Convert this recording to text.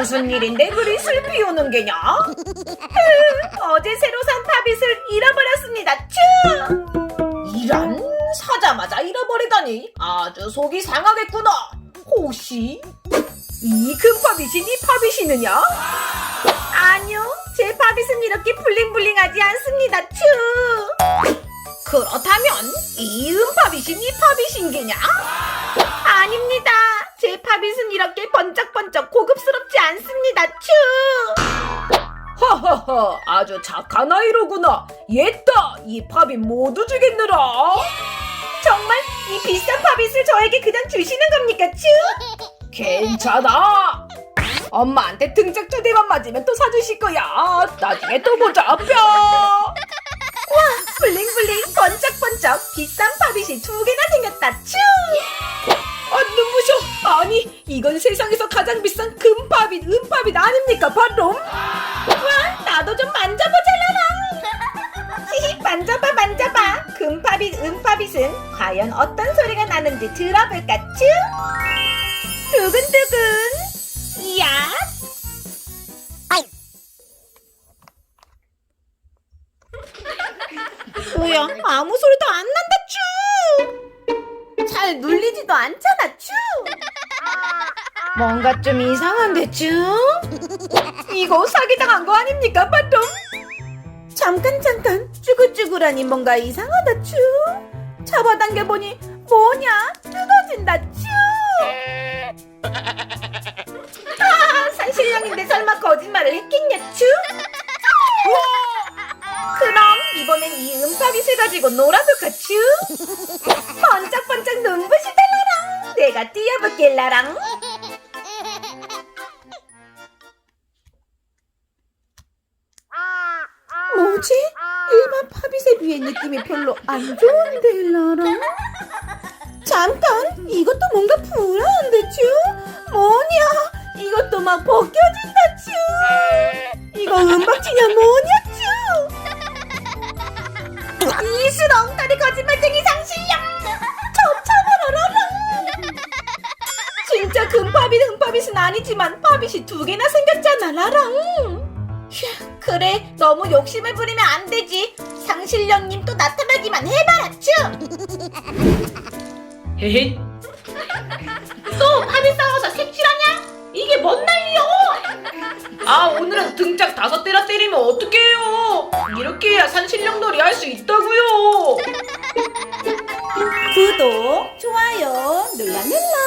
무슨 일인데 그리 슬피 오는 게냐? 흐, 어제 새로 산 팝잇을 잃어버렸습니다 츄 이란 사자마자 잃어버리다니 아주 속이 상하겠구나 혹시 이 금팝잇이 네 팝잇이느냐? 아니요 제 팝잇은 이렇게 블링블링하지 않습니다 츄 그렇다면 이 은팝잇이 네 팝잇인 게냐? 아닙니다. 제 팝잇은 이렇게 번쩍번쩍 고급스럽지 않습니다. 츄! 허허허, 아주 착한 아이로구나. 옛다, 이 팝잇 모두 주겠느라. 정말 이 비싼 팝잇을 저에게 그냥 주시는 겁니까, 츄? 괜찮아. 엄마한테 등짝 두 대만 맞으면 또 사주실 거야. 나중에 또 보자, 뿅! 블링블링 번쩍번쩍 비싼 팝잇이 두 개나 생겼다 츄! 아 눈부셔 아니 이건 세상에서 가장 비싼 금팝잇 은팝잇 아닙니까 바로 와 나도 좀 만져보자라랑 히히 만져봐 만져봐 금팝잇 은팝잇은 과연 어떤 소리가 나는지 들어볼까 츄? 두근두근 이야 뭐야 아무 소리도 안 난다 쭈! 잘 눌리지도 않잖아 쭈! 뭔가 좀 이상한데 쭈? 이거 사기당한 거 아닙니까 빠똥? 잠깐 잠깐 쭈글쭈글하니 뭔가 이상하다 쭈? 잡아당겨 보니 뭐냐 뜯어진다 쭈! 아 산신령인데 설마 거짓말을 했겠냐 쭈? 그럼 이번엔 이 은팝잇을 가지고 놀아볼까 츄? 번쩍번쩍 눈부시 달라랑 내가 뛰어볼게 라랑 뭐지? 일반 팝잇에 비해 느낌이 별로 안 좋은데 라랑 잠깐 이것도 뭔가 불안한데 츄? 뭐냐? 이것도 막 벗겨진다 츄? 이거 은박지냐 뭐냐 츄? 이술 엉터리 거짓말쟁이 상실령 저 참아라라랑 진짜 금팝잇 은팝잇은 아니지만 팝잇이 두 개나 생겼잖아 라랑 휴, 그래, 너무 욕심을 부리면 안 되지. 상실령님 또 나타나기만 해봐라, 쭉또 밤에 싸워서 색칠하냐? 이게 뭔 난리여? 아, 오늘은 등짝 다섯 때려 때리면 어떡해요? 이렇게 해야 산신령놀이 할 수 있다고요. 구독, 좋아요, 눌러 눌러.